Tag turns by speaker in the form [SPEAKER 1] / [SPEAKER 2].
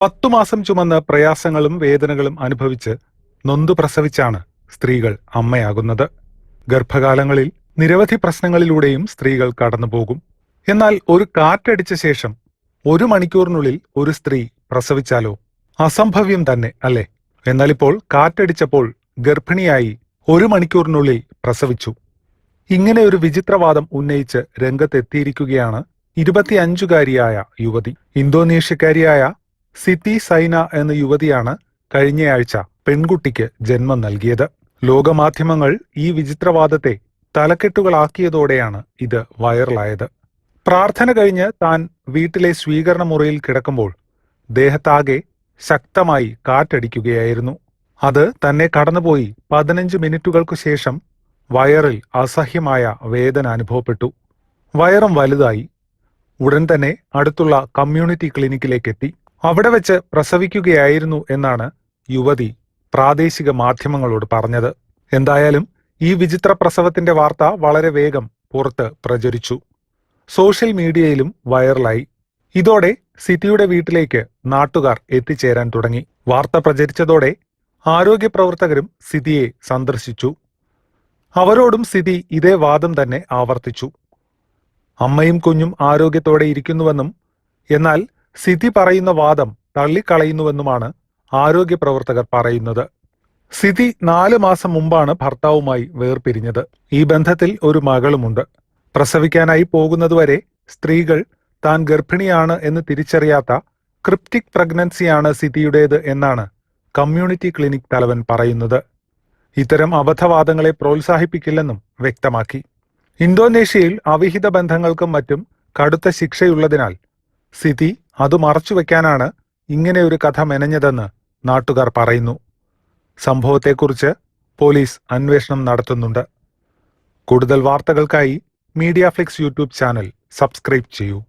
[SPEAKER 1] പത്തു മാസം ചുമന്ന് പ്രയാസങ്ങളും വേദനകളും അനുഭവിച്ച് നൊന്തു പ്രസവിച്ചാണ് സ്ത്രീകൾ അമ്മയാകുന്നത്. ഗർഭകാലങ്ങളിൽ നിരവധി പ്രശ്നങ്ങളിലൂടെയും സ്ത്രീകൾ കടന്നുപോകും. എന്നാൽ ഒരു കാറ്റടിച്ച ശേഷം ഒരു മണിക്കൂറിനുള്ളിൽ ഒരു സ്ത്രീ പ്രസവിച്ചാലോ? അസംഭവ്യം തന്നെ അല്ലേ? എന്നാൽ ഇപ്പോൾ കാറ്റടിച്ചപ്പോൾ ഗർഭിണിയായി ഒരു മണിക്കൂറിനുള്ളിൽ പ്രസവിച്ചു. ഇങ്ങനെ ഒരു വിചിത്രവാദം ഉന്നയിച്ച് രംഗത്തെത്തിയിരിക്കുകയാണ് ഇരുപത്തിയഞ്ചുകാരിയായ യുവതി. ഇന്തോനേഷ്യക്കാരിയായ സിറ്റി സൈന എന്ന യുവതിയാണ് കഴിഞ്ഞയാഴ്ച പെൺകുട്ടിക്ക് ജന്മം നൽകിയത്. ലോകമാധ്യമങ്ങൾ ഈ വിചിത്രവാദത്തെ തലക്കെട്ടുകളാക്കിയതോടെയാണ് ഇത് വൈറലായത്. പ്രാർത്ഥന കഴിഞ്ഞ് താൻ വീട്ടിലെ സ്വീകരണ മുറിയിൽ കിടക്കുമ്പോൾ ദേഹത്താകെ ശക്തമായി കാറ്റടിക്കുകയായിരുന്നു. അത് തന്നെ കടന്നുപോയി പതിനഞ്ച് മിനിറ്റുകൾക്കു ശേഷം വയറിൽ അസഹ്യമായ വേദന അനുഭവപ്പെട്ടു. വയറും വലുതായി. ഉടൻ തന്നെ അടുത്തുള്ള കമ്മ്യൂണിറ്റി ക്ലിനിക്കിലേക്ക് എത്തി അവിടെ വെച്ച് പ്രസവിക്കുകയായിരുന്നു എന്നാണ് യുവതി പ്രാദേശിക മാധ്യമങ്ങളോട് പറഞ്ഞത്. എന്തായാലും ഈ വിചിത്ര പ്രസവത്തിന്റെ വാർത്ത വളരെ വേഗം പുറത്ത് പ്രചരിച്ചു. സോഷ്യൽ മീഡിയയിലും വൈറലായി. ഇതോടെ സിറ്റിയുടെ വീട്ടിലേക്ക് നാട്ടുകാർ എത്തിച്ചേരാൻ തുടങ്ങി. വാർത്ത പ്രചരിച്ചതോടെ ആരോഗ്യ പ്രവർത്തകരും സിതിയെ സന്ദർശിച്ചു. അവരോടും സിതി ഇതേ വാദം തന്നെ ആവർത്തിച്ചു. അമ്മയും കുഞ്ഞും ആരോഗ്യത്തോടെ ഇരിക്കുന്നുവെന്നും എന്നാൽ സിതി പറയുന്ന വാദം തള്ളിക്കളയുന്നുവെന്നുമാണ് ആരോഗ്യ പ്രവർത്തകർ പറയുന്നത്. സിതി നാല് മാസം മുമ്പാണ് ഭർത്താവുമായി വേർപിരിഞ്ഞത്. ഈ ബന്ധത്തിൽ ഒരു മകളുമുണ്ട്. പ്രസവിക്കാനായി പോകുന്നതുവരെ സ്ത്രീകൾ താൻ ഗർഭിണിയാണ് എന്ന് തിരിച്ചറിയാത്ത ക്രിപ്റ്റിക് പ്രഗ്നൻസിയാണ് സിതിയുടേത് എന്നാണ് കമ്മ്യൂണിറ്റി ക്ലിനിക് തലവൻ പറയുന്നത്. ഇത്തരം അബദ്ധവാദങ്ങളെ പ്രോത്സാഹിപ്പിക്കില്ലെന്നും വ്യക്തമാക്കി. ഇന്തോനേഷ്യയിൽ അവിഹിത ബന്ധങ്ങൾക്കും മറ്റും കടുത്ത ശിക്ഷയുള്ളതിനാൽ സിതി അത് മറച്ചുവെക്കാനാണ് ഇങ്ങനെ ഒരു കഥ മെനഞ്ഞതെന്ന് നാട്ടുകാർ പറയുന്നു. സംഭവത്തെക്കുറിച്ച് പോലീസ് അന്വേഷണം നടത്തുന്നുണ്ട്. കൂടുതൽ വാർത്തകൾക്കായി media flix YouTube channel subscribe ചെയ്യൂ.